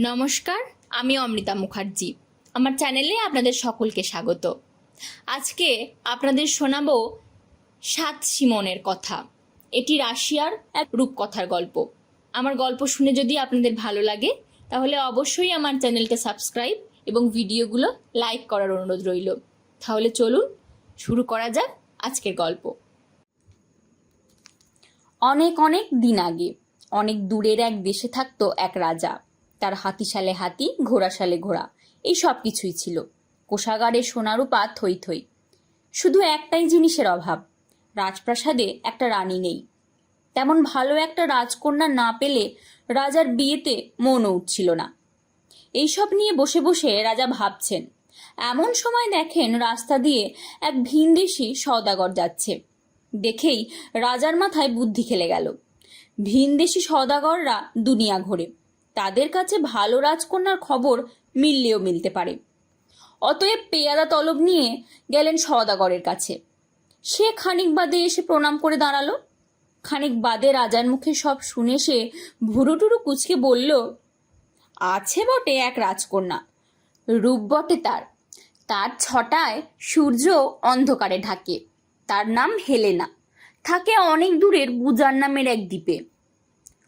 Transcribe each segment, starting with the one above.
নমস্কার, আমি অমৃতা মুখার্জি। আমার চ্যানেলে আপনাদের সকলকে স্বাগত। আজকে আপনাদের শোনাবো সাত সিমনের কথা। এটি রাশিয়ার এক রূপকথার গল্প। আমার গল্প শুনে যদি আপনাদের ভালো লাগে, তাহলে অবশ্যই আমার চ্যানেলকে সাবস্ক্রাইব এবং ভিডিওগুলো লাইক করার অনুরোধ রইল। তাহলে চলুন শুরু করা যাক আজকের গল্প। অনেক অনেক দিন আগে, অনেক দূরের এক দেশে থাকতো এক রাজা। তার হাতিশালে হাতি, ঘোড়াশালে ঘোড়া, এই সব কিছুই ছিল। কোষাগারে সোনারূপা থই থই। শুধু একটাই জিনিসের অভাব, রাজপ্রাসাদে একটা রানী নেই। তেমন ভালো একটা রাজকন্যা না পেলে রাজার বিয়েতে মনও উঠছিল না। এইসব নিয়ে বসে বসে রাজা ভাবছেন, এমন সময় দেখেন রাস্তা দিয়ে এক ভিনদেশি সওদাগর যাচ্ছে। দেখেই রাজার মাথায় বুদ্ধি খেলে গেল। ভিনদেশি সওদাগররা দুনিয়া ঘোরে। তাদের কাছে ভালো রাজকন্যার খবর মিললেও মিলতে পারে। অতএব পেয়াদা তলব নিয়ে গেলেন সওদাগরের কাছে। সে খানিক বাদে এসে প্রণাম করে দাঁড়াল। খানিক বাদে রাজার মুখে সব শুনে সে ভুরুটুরু কুচকে বলল, আছে বটে এক রাজকন্যা। রূপ বটে তার। তার ছটায় সূর্য অন্ধকারে ঢাকে। তার নাম হেলেনা। থাকে অনেক দূরের বুজার নামের এক দ্বীপে।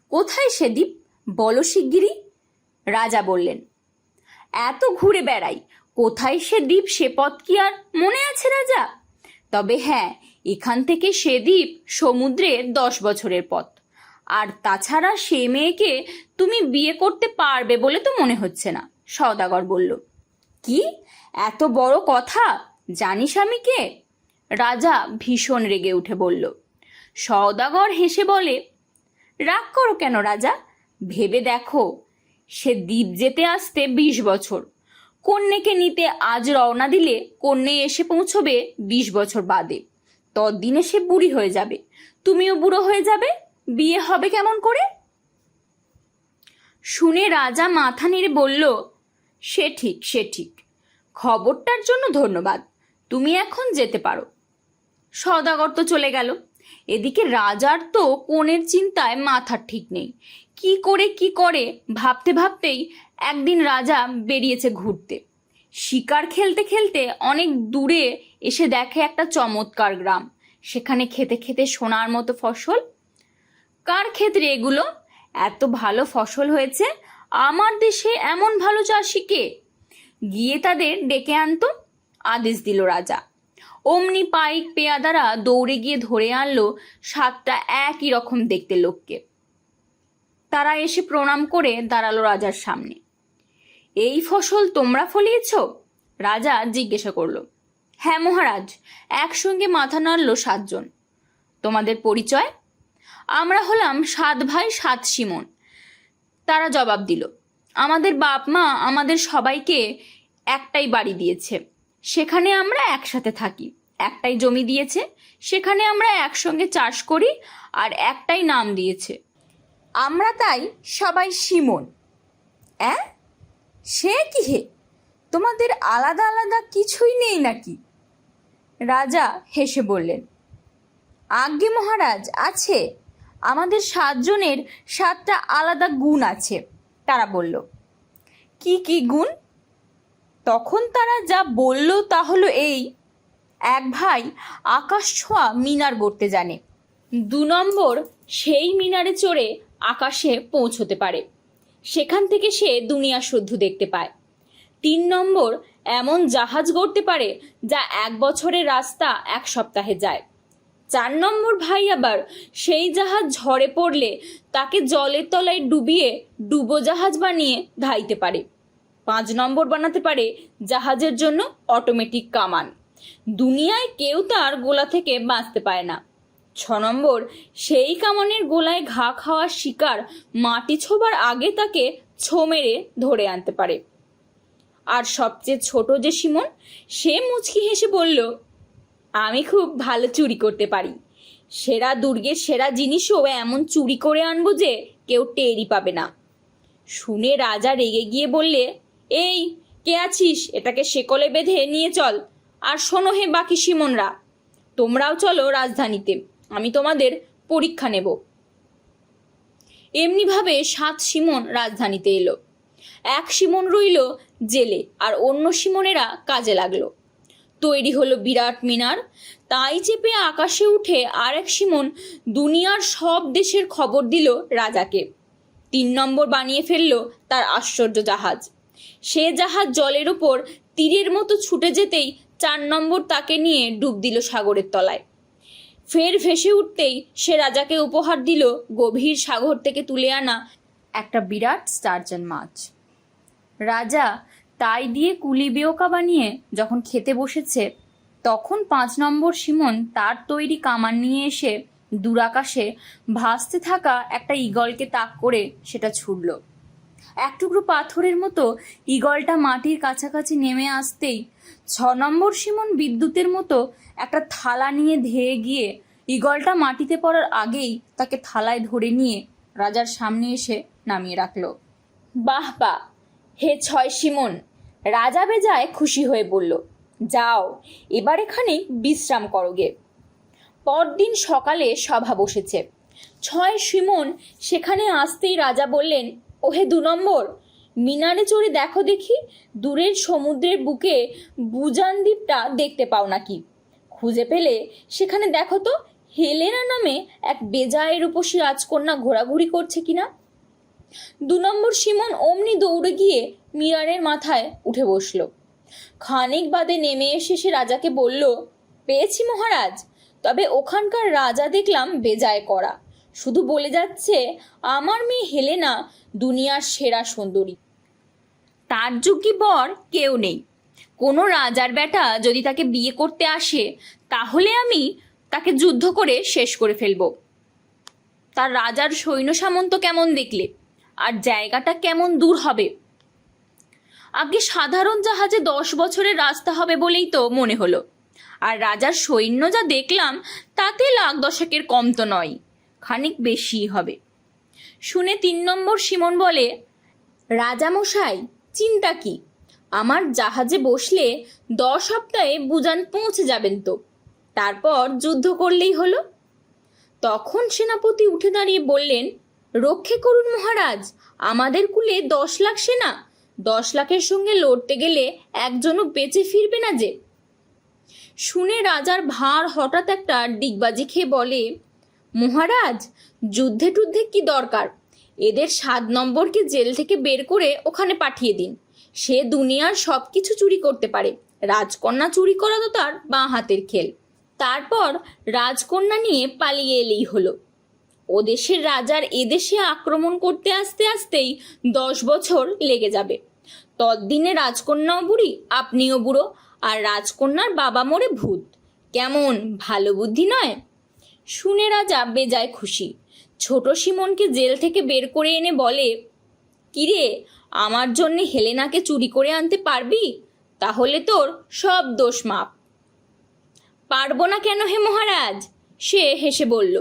কোথায় সে দ্বীপ? বলো শিগগিরি রাজা বললেন, এত ঘুরে বেড়াই, কোথায় সে দ্বীপ, সে পথ কি আর মনে আছে রাজা? তবে হ্যাঁ এখান থেকে সে দ্বীপ সমুদ্রের দশ বছরের পথ। আর তাছাড়া সে মেয়েকে তুমি বিয়ে করতে পারবে বলে তো মনে হচ্ছে না, সওদাগর বলল। কি? এত বড় কথা? জানিস আমি কে? রাজা ভীষণ রেগে উঠে বলল। সওদাগর হেসে বলে, রাগ করো কেন রাজা? ভেবে দেখো, সে দ্বীপ যেতে আসতে বিশ বছর। কন্যাকে নিতে আজ রওনা দিলে কন্যে এসে পৌঁছবে বিশ বছর বাদে। ততদিনে সে বুড়ি হয়ে যাবে। তুমিও বুড়ো হয়ে যাবে। বিয়ে হবে কেমন করে? শুনে রাজা মাথা নেড়ে বলল, সে ঠিক সে ঠিক। খবরটার জন্য ধন্যবাদ। তুমি এখন যেতে পারো। সদাগর তো চলে গেল। এদিকে রাজার তো কোণের চিন্তায় মাথার ঠিক নেই। কি করে কি করে ভাবতে ভাবতেই একদিন রাজা বেরিয়েছে ঘুরতে। শিকার খেলতে খেলতে অনেক দূরে এসে দেখে একটা চমৎকার গ্রাম। সেখানে খেতে খেতে সোনার মতো ফসল। কার ক্ষেত্রে এগুলো? এত ভালো ফসল হয়েছে? আমার দেশে এমন ভালো চাষি কে? গিয়ে তাদের ডেকে আনতো, আদেশ দিল রাজা। অমনি পাইক পেয়াদারা দৌড়ে গিয়ে ধরে আনলো সাতটা একই রকম দেখতে লোককে। তারা এসে প্রণাম করে দাঁড়াল রাজার সামনে। এই ফসল তোমরা ফলিয়েছ? রাজা জিজ্ঞাসা করল। হ্যাঁ মহারাজ, একসঙ্গে মাথা নাড়ল সাতজন। তোমাদের পরিচয়? আমরা হলাম সাত ভাই, সাত সিমন তারা জবাব দিল। আমাদের বাপ মা আমাদের সবাইকে একটাই বাড়ি দিয়েছে। সেখানে আমরা একসাথে থাকি। একটাই জমি দিয়েছে। সেখানে আমরা একসঙ্গে চাষ করি আর একটাই নাম দিয়েছে। আমরা তাই সবাই সিমন অ্যাঁ? সে কি হে? তোমাদের আলাদা আলাদা কিছুই নেই নাকি? রাজা হেসে বললেন, আজ্ঞে মহারাজ, আছে। আমাদের সাতজনের সাতটা আলাদা গুণ আছে, তারা বলল। কি কি গুণ? তখন তারা যা বলল তা হলো এই। এক ভাই আকাশ ছোঁয়া মিনার গড়তে জানে। দু নম্বর, সেই মিনারে চড়ে আকাশে পৌঁছতে পারে। সেখান থেকে সে দুনিয়া শুদ্ধ দেখতে পায়। তিন নম্বর, এমন জাহাজ গড়তে পারে যা এক বছরের রাস্তা এক সপ্তাহে যায়। চার নম্বর ভাই আবার সেই জাহাজ ঝড়ে পড়লে তাকে জলের তলায় ডুবিয়ে ডুবো জাহাজ বানিয়ে ধাইতে পারে। পাঁচ নম্বর বানাতে পারে জাহাজের জন্য অটোমেটিক কামান। দুনিয়ায় কেউ তার গোলা থেকে বাঁচতে পারে না। ছ নম্বর, সেই কামানের গোলায় ঘা খাওয়া শিকার মাটি ছোবার আগে তাকে ছো মেরে ধরে আনতে পারে। আর সবচেয়ে ছোট যে সিমন সে মুচকি হেসে বলল, আমি খুব ভালো চুরি করতে পারি। সেরা দুর্গের সেরা জিনিসও এমন চুরি করে আনব যে কেউ টেরই পাবে না। শুনে রাজা রেগে গিয়ে বললে, এই, কে আছিস? এটাকে শেকলে বেঁধে নিয়ে চল। আর শোনো হে বাকি সিমনরা তোমরাও চলো রাজধানীতে। আমি তোমাদের পরীক্ষা নেব। এমনিভাবে সাত সিমন রাজধানীতে এলো। এক সিমন রইল জেলে আর অন্য সিমনেরা কাজে লাগল। তৈরি হলো বিরাট মিনার। তাই চেপে আকাশে উঠে আর এক সিমন দুনিয়ার সব দেশের খবর দিল রাজাকে। তিন নম্বর বানিয়ে ফেলল তার আশ্চর্য জাহাজ। সে জাহাজ জলের ওপর তীরের মতো ছুটে যেতেই চার নম্বর তাকে নিয়ে ডুব দিল সাগরের তলায়। ফের ভেসে উঠতেই সে রাজাকে উপহার দিল গভীর সাগর থেকে তুলে আনা একটা বিরাট স্টারজন মাছ। রাজা তাই দিয়ে কুলি বেওকা বানিয়ে যখন খেতে বসেছে, তখন পাঁচ নম্বর সিমন তার তৈরি কামান নিয়ে এসে দূরাকাশে ভাসতে থাকা একটা ঈগলকে তাক করে সেটা ছুড়ল। এক টুকরো পাথরের মতো ঈগলটা মাটির কাছাকাছি নেমে আসতেই ছ নম্বর সিমন বিদ্যুতের মতো একটা থালা নিয়ে ধেয়ে গিয়ে ঈগলটা মাটিতে পড়ার আগেই তাকে থালায় ধরে নিয়ে রাজার সামনে এসে নামিয়ে রাখল। বাহ বাহ হে ছয় সিমন রাজা বেজায় খুশি হয়ে বলল, যাও, এবার এখানে বিশ্রাম করোগে পরদিন সকালে সভা বসেছে। ছয় সিমন সেখানে আসতেই রাজা বললেন, ওহে দু নম্বর, মিনারে চড়ে দেখো দেখি, দূরের সমুদ্রের বুকে বুজান দ্বীপটা দেখতে পাও নাকি। খুঁজে পেলে সেখানে দেখো তো হেলেনা নামে এক বেজায় রূপসী রাজকন্যা ঘোরাঘুরি করছে কিনা। দু নম্বর সিমন অমনি দৌড়ে গিয়ে মিরারের মাথায় উঠে বসল। খানিক বাদে নেমে এসে সে রাজাকে বলল, পেয়েছি মহারাজ, তবে ওখানকার রাজা দেখলাম বেজায় করা শুধু বলে যাচ্ছে, আমার মেয়ে হেলেনা দুনিয়ার সেরা সুন্দরী। তার যোগ্যী বর কেউ নেই। কোনো রাজার বেটা যদি তাকে বিয়ে করতে আসে, তাহলে আমি তাকে যুদ্ধ করে শেষ করে ফেলব। তার রাজার সৈন্য সামন্ত কেমন দেখলে? আর জায়গাটা কেমন দূর হবে? আগে সাধারণ জাহাজে দশ বছরের রাস্তা হবে বলেই তো মনে হলো। আর রাজার সৈন্য যা দেখলাম, তাতে লাখ দশকের কম তো নয়, খানিক বেশিই হবে। শুনে তিন নম্বর সিমন বলে, রাজামশাই, চিন্তা কি? আমার জাহাজে বসলে দশ সপ্তাহে বুজান পৌঁছে যাবেন তো। তারপর যুদ্ধ করলেই হলো। তখন সেনাপতি উঠে দাঁড়িয়ে বললেন, রক্ষে করুন মহারাজ, আমাদের কুলে দশ লাখ সেনা। দশ লাখের সঙ্গে লড়তে গেলে একজনও বেঁচে ফিরবে না যে। শুনে রাজার ভার হঠাৎ একটা ডিগবাজি খেয়ে বলে, মহারাজ যুদ্ধে টুদ্ধে কি দরকার? এদের সাত নম্বরকে জেল থেকে বের করে ওখানে পাঠিয়ে দিন। সে দুনিয়ার সব কিছু চুরি করতে পারে। রাজকন্যা চুরি করা তো তার বাঁ হাতের খেল। তারপর রাজকন্যা নিয়ে পালিয়ে এলেই হলো। ও দেশের রাজার এদেশে আক্রমণ করতে আসতে আসতেই দশ বছর লেগে যাবে। ততদিনে রাজকন্যাও বুড়ি, আপনিও বুড়ো, আর রাজকন্যার বাবা মরে ভূত। কেমন, ভালো বুদ্ধি নয়? শুনে রাজা বেজায় খুশি। ছোট সিমনকে জেল থেকে বের করে এনে বলে কিরে, আমার জন্য হেলেনাকে চুরি করে আনতে পারবি? তাহলে তোর সব দোষ মাপ। পারব না কেন হে মহারাজ? সে হেসে বলল,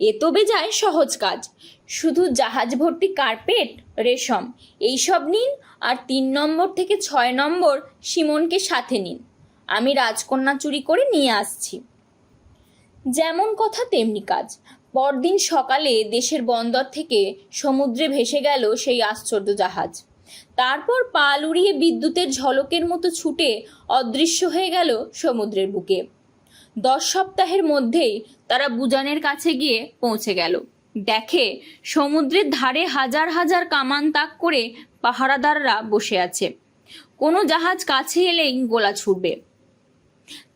এ তো বেজায় সহজ কাজ। শুধু জাহাজ ভর্তি কার্পেট, রেশম এইসব নিন আর তিন নম্বর থেকে ছয় নম্বর সিমনকে সাথে নিন। আমি রাজকন্যা চুরি করে নিয়ে আসছি। যেমন কথা তেমনি কাজ। পরদিন সকালে দেশের বন্দর থেকে সমুদ্রে ভেসে গেল সেই আশ্চর্য জাহাজ। তারপর পাল উড়িয়ে বিদ্যুতের ঝলকের মতো ছুটে অদৃশ্য হয়ে গেল সমুদ্রের বুকে। দশ সপ্তাহের মধ্যেই তারা বুজানের কাছে গিয়ে পৌঁছে গেল। দেখে সমুদ্রের ধারে হাজার হাজার কামান তাক করে পাহারাদাররা বসে আছে। কোনো জাহাজ কাছে এলেই গোলা ছুটবে।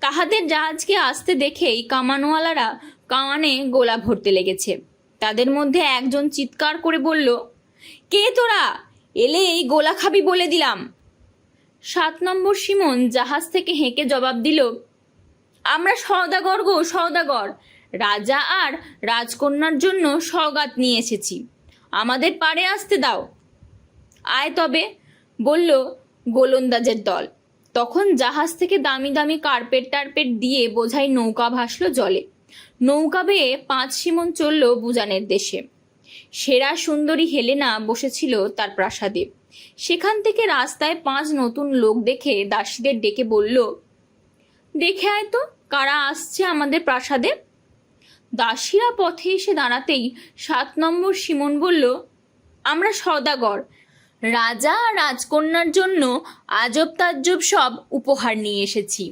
তাহাদের জাহাজকে আসতে দেখেই কামানওয়ালারা কামানে গোলা ভরতে লেগেছে। তাদের মধ্যে একজন চিৎকার করে বলল, কে তোরা? এলে এই গোলা খাবি বলে দিলাম। সাত নম্বর সিমন জাহাজ থেকে হেঁকে জবাব দিল, আমরা সওদাগর গো, সওদাগর। রাজা আর রাজকন্যার জন্য সওগাত নিয়ে এসেছি। আমাদের পাড়ে আসতে দাও। আয় তবে, বলল গোলন্দাজের দল। তখন জাহাজ থেকে দামি দামি কার্পেট টার্পেট দিয়ে বোঝাই নৌকা ভাসলো জলে। নৌকা বেয়ে পাঁচ সিমন চলল বুজানের দেশে। সেরা সুন্দরী হেলেনা বসেছিল তার প্রাসাদে। সেখান থেকে রাস্তায় পাঁচ নতুন লোক দেখে দাসীদের ডেকে বলল, দেখে আয় তো, কারা আসছে আমাদের প্রাসাদে? দাসীরা পথে এসে দাঁড়াতেই সাত নম্বর সিমন বলল, আমরা সদাগর রাজা রাজকন্যার জন্য আজব তাজ্জব সব উপহার নিয়ে এসেছি।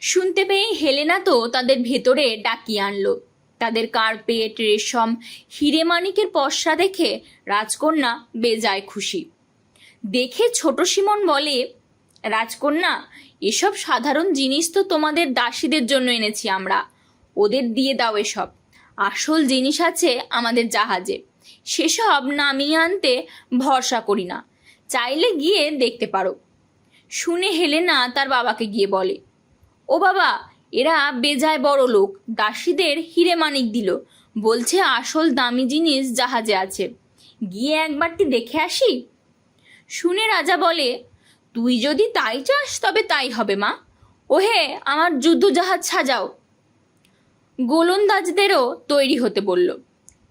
শুনতে পেয়ে হেলেনা তো তাদের ভেতরে ডাকিয়ে আনলো। তাদের কার্পেট, রেশম, হিরে মানিকের পশরা দেখে রাজকন্যা বেজায় খুশি। দেখে ছোট সিমন বলে, রাজকন্যা, এসব সাধারণ জিনিস তো তোমাদের দাসীদের জন্য এনেছি আমরা। ওদের দিয়ে দাও এসব। আসল জিনিস আছে আমাদের জাহাজে। সেসব নামিয়ে আনতে ভরসা করি না। চাইলে গিয়ে দেখতে পারো। শুনে হেলেনা তার বাবাকে গিয়ে বলে ও বাবা, এরা বেজায় বড় লোক। দাসীদের হিরে মানিক দিল। বলছে, আসল দামি জিনিস জাহাজে আছে। গিয়ে একবারটি দেখে আসি। শুনে রাজা বলে, তুই যদি তাই চাস, তবে তাই হবে মা। ওহে, আমার যুদ্ধ জাহাজ সাজাও। গোলন্দাজদেরও তৈরি হতে বলল।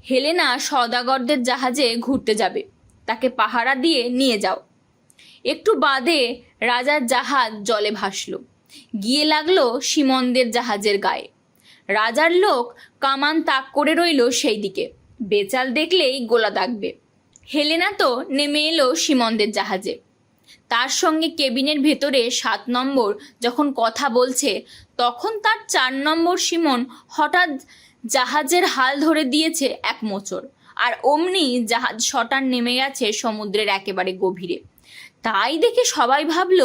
হেলেনা সদাগরদের জাহাজে ঘুরতে যাবে। তাকে পাহারা দিয়ে নিয়ে যাও। একটু বাদে রাজার জাহাজ জলে ভাসল। গিয়ে লাগল সিমনদের জাহাজের গায়ে। রাজার লোক কামান তাক করে রইল সেই দিকে বেচাল দেখলেই গোলা দাগবে। হেলেনা তো নেমে এলো সিমনদের জাহাজে। তার সঙ্গে কেবিনের ভেতরে সাত নম্বর যখন কথা বলছে, তখন তার চার নম্বর সিমন হঠাৎ জাহাজের হাল ধরে দিয়েছে এক মোচড়। আর অমনি জাহাজ শটার নেমে গেছে সমুদ্রের একেবারে গভীরে। তাই দেখে সবাই ভাবল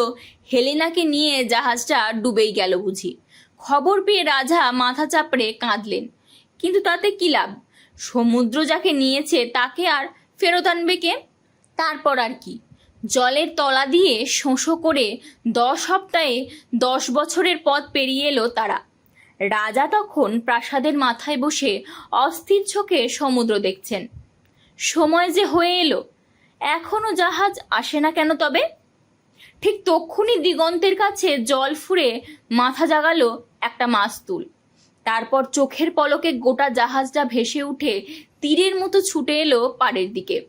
হেলেনাকে নিয়ে জাহাজটা ডুবেই গেল বুঝি। খবর পেয়ে রাজা মাথা চাপড়ে কাঁদলেন। কিন্তু তাতে কি লাভ? সমুদ্র যাকে নিয়েছে তাকে আর ফেরত আনবে কে? তারপর আর কি? জলের তলা দিয়ে শোঁসো করে দশ সপ্তাহে দশ বছরের পথ পেরিয়ে এলো তারা। রাজা তখন প্রাসাদের মাথায় বসে অস্থির চোখে সমুদ্র দেখছেন। সময় যে হয়ে এলো এখনও জাহাজ আসে না কেন তবে? ঠিক তক্ষুনি দিগন্তের কাছে জল ফুরে মাথা জাগালো একটা মাস্তুল তারপর চোখের পলকে গোটা জাহাজটা ভেসে উঠে তীরের মতো ছুটে এলো পাড়ের দিকে।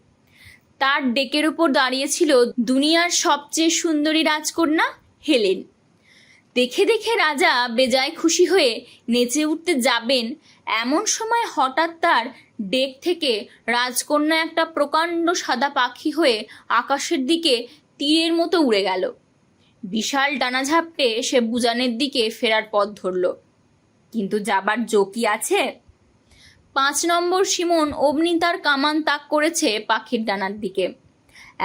তার ডেকের উপর দাঁড়িয়েছিল দুনিয়ার সবচেয়ে সুন্দরী রাজকন্যা হেলেন। দেখে দেখে রাজা বেজায় খুশি হয়ে নেচে উঠতে যাবেন। এমন সময় হঠাৎ তার ডেক থেকে রাজকন্যা একটা প্রকাণ্ড সাদা পাখি হয়ে আকাশের দিকে তীরের মতো উড়ে গেল। বিশাল ডানা ঝাপটে সে বুজানের দিকে ফেরার পথ ধরল। কিন্তু যাবার জোকি আছে। পাঁচ নম্বর সিমন অমনি তার কামান তাক করেছে পাখির ডানার দিকে।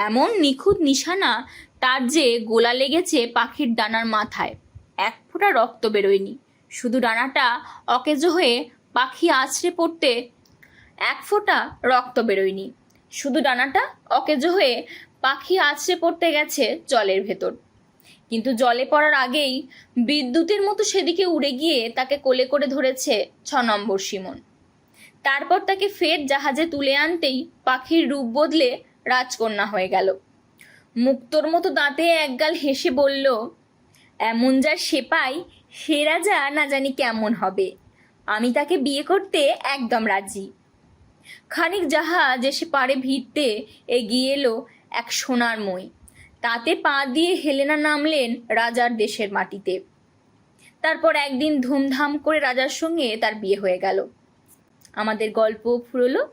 এমন নিখুঁত নিশানা তার যে গোলা লেগেছে পাখির ডানার মাথায়। এক ফোঁটা রক্ত বেরোয়নি। শুধু ডানাটা অকেজো হয়ে পাখি আছড়ে পড়তে এক ফোঁটা রক্ত বেরোয়নি। শুধু ডানাটা অকেজো হয়ে পাখি আছড়ে পড়তে গেছে জলের ভেতর। কিন্তু জলে পড়ার আগেই বিদ্যুতের মতো সেদিকে উড়ে গিয়ে তাকে কোলে করে ধরেছে ছ নম্বর সিমন তারপর তাকে ফের জাহাজে তুলে আনতেই পাখির রূপ বদলে রাজকন্যা হয়ে গেল। মুক্তোর মতো দাঁতে একগাল হেসে বলল এমন যার সেপাই সে রাজা না জানি কেমন হবে। আমি তাকে বিয়ে করতে একদম রাজি। খানিক জাহাজ এসে পারে ভিড়তে এগিয়ে এলো এক সোনার মই। তাতে পা দিয়ে হেলেনা নামলেন রাজার দেশের মাটিতে। তারপর একদিন ধুমধাম করে রাজার সঙ্গে তার বিয়ে হয়ে গেল। আমাদের গল্প ফুরলো।